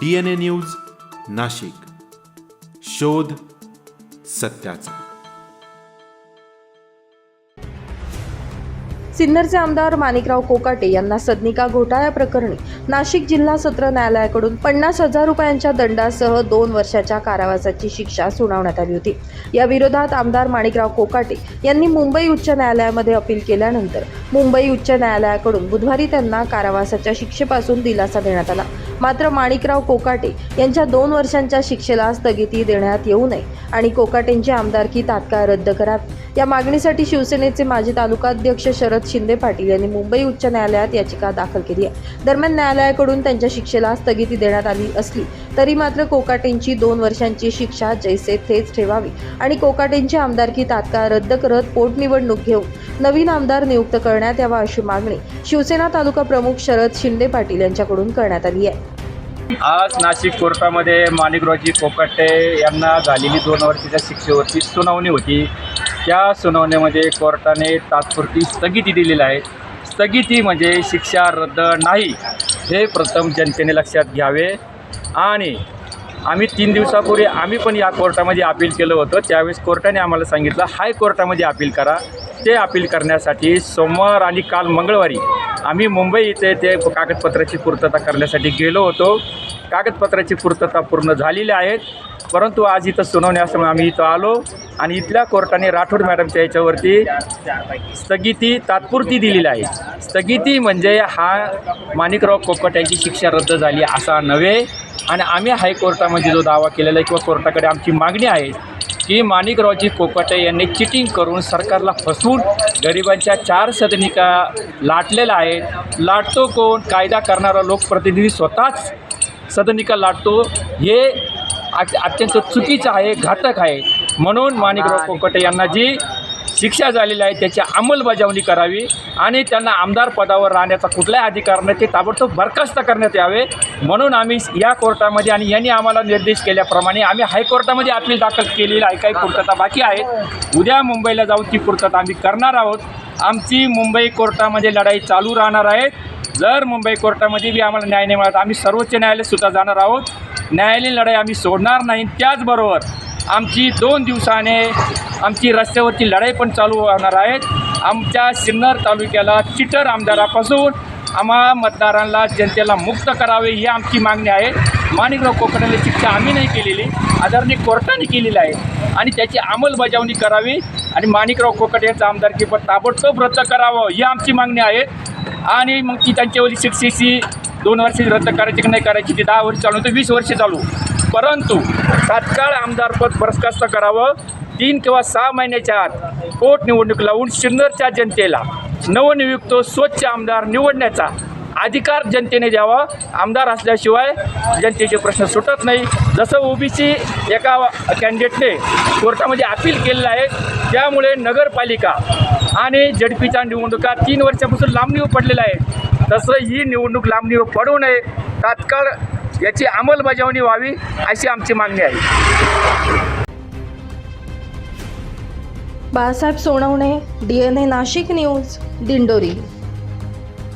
D N A news Nashik. शोध सत्याचा. सिन्नरचे आमदार माणिकराव कोकाटे यांना सदनिका घोटाळ्या प्रकरणी नाशिक जिल्हा सत्र न्यायालयाकडून पन्नास हजार रुपयांच्या दंडासह दोन वर्षाच्या कारावासाची शिक्षा सुनावण्यात आली होती. या विरोधात आमदार माणिकराव कोकाटे यांनी मुंबई उच्च न्यायालयामध्ये अपील केल्यानंतर मुंबई उच्च न्यायालयाकडून बुधवारी त्यांना कारावासाच्या शिक्षेपासून दिलासा देण्यात आला. मात्र माणिकराव कोकाटे यांच्या दोन वर्षांच्या शिक्षेला स्थगिती देण्यात येऊ नये आणि कोकाटेंची आमदारकी तात्काळ रद्द करावी. या मागणीसाठी शिवसेनेचे माजी तालुकाध्यक्ष शरद शिंदे पाटील यांनी मुंबई उच्च न्यायालयात याचिका दाखल केली आहे. दरम्यान न्यायालयाकडून त्यांच्या शिक्षेला स्थगिती देण्यात आली असली तरी मात्र कोकाटेंची दोन वर्षांची शिक्षा जैसे थेच ठेवावी आणि कोकाटेंची आमदारकी तात्काळ रद्द करत पोटनिवडणूक घेऊन नवीन आमदार नियुक्त करण्यात यावा अशी मागणी शिवसेना तालुका प्रमुख शरद शिंदे पाटील यांच्याकडून करण्यात आली आहे. आज नाशिक कोर्टामध्ये माणिकरावजी कोकाटे यांना झालेली दोन वर्षाच्या शिक्षेवरची सुनावणी होती. त्या सुनावणीमध्ये कोर्टाने तात्पुरती स्थगिती दिलेली आहे. स्थगिती म्हणजे शिक्षा रद्द नाही हे प्रथम जनतेने लक्षात घ्यावे. आणि आम्ही तीन दिवसापूर्वी आम्ही पण या कोर्टामध्ये अपील केलं होतं. त्यावेळेस कोर्टाने आम्हाला सांगितलं हायकोर्टामध्ये अपील करा. ते अपील करण्यासाठी सोमवार आणि काल मंगळवारी आम्ही मुंबई इथे ते कागदपत्राची पूर्तता करण्यासाठी गेलो होतो. कागदपत्राची पूर्तता पूर्ण झालेली आहेत परंतु आज इथं सुनावणी असल्यामुळे आम्ही इथं आलो आणि इथल्या कोर्टाने राठोड मॅडमच्या याच्यावरती स्थगिती तात्पुरती दिलेली आहे. स्थगिती म्हणजे हा माणिकराव कोकट यांची शिक्षा रद्द झाली असा नव्हे. आणि आम्ही हायकोर्टामध्ये जो दावा केलेला आहे किंवा कोर्टाकडे आमची मागणी आहे की माणिकरावजी कोकाटे यांनी चिटिंग करून सरकारला फसवून गरिबांच्या चार सदनिका लाटलेल्या आहेत. लाटतो कोण? कायदा करणारा लोकप्रतिनिधी स्वतःच सदनिका लाटतो. हे अत्यंत चुकीचं आहे घातक आहे. म्हणून माणिकराव कोकटे यांना जी शिक्षा झालेली आहे त्याची अंमलबजावणी करावी आणि त्यांना आमदार पदावर राहण्याचा कुठलाही अधिकार नाही ते ताबडतोब बरखास्त करण्यात यावे. म्हणून आम्ही या कोर्टामध्ये आणि यांनी आम्हाला निर्देश केल्याप्रमाणे आम्ही हायकोर्टामध्ये अपील दाखल केलेली आहे. काही पूर्तता बाकी आहेत. उद्या मुंबईला जाऊन ती पूर्तता आम्ही करणार आहोत. आमची मुंबई कोर्टामध्ये लढाई चालू राहणार आहे. जर मुंबई कोर्टामध्ये बी आम्हाला न्याय नाही मिळत आम्ही सर्वोच्च न्यायालयसुद्धा जाणार आहोत. न्यायालयीन लढाई आम्ही सोडणार नाही. त्याचबरोबर आमची दोन दिवसाने आमची रस्त्यावरची लढाई पण चालू होणार आहेत आमच्या सिन्नर तालुक्याला चिटर आमदारापासून आम्हा मतदारांना जनतेला मुक्त करावे ही आमची मागणी आहे. माणिकराव कोकणाला शिक्षा आम्ही नाही केलेली आदरणीय कोर्टाने केलेली आहे आणि त्याची अंमलबजावणी करावी आणि माणिकराव कोकट यांचं आमदारकीपद ताबडतोब रद्द करावं ही आमची मागणी आहे. आणि मग ती त्यांच्यावरील शिक्षेची दोन वर्ष रद्द करायची की नाही करायची ती दहा वर्ष चालू तर वीस वर्ष चालू. परंतु तात्काळ आमदारपद बरखास्त करावं. तीन किंवा सहा महिन्याच्या आत पोटनिवडणूक लावून सिन्नरच्या जनतेला नवनियुक्त स्वच्छ आमदार निवडण्याचा अधिकार जनतेने द्यावा. आमदार असल्याशिवाय जनतेचे प्रश्न सुटत नाही. जसं ओबीसी एका कॅन्डिडेटने कोर्टामध्ये अपील केलेलं आहे त्यामुळे नगरपालिका आणि झडपीच्या निवडणुका तीन वर्षापासून लांबणीवर पडलेल्या आहे तसं ही निवडणूक लांबणीवर पडू नये. तात्काळ याची अंमलबजावणी व्हावी अशी आमची मागणी आहे. Balasaheb Sonawane D N A Nashik news Dindori.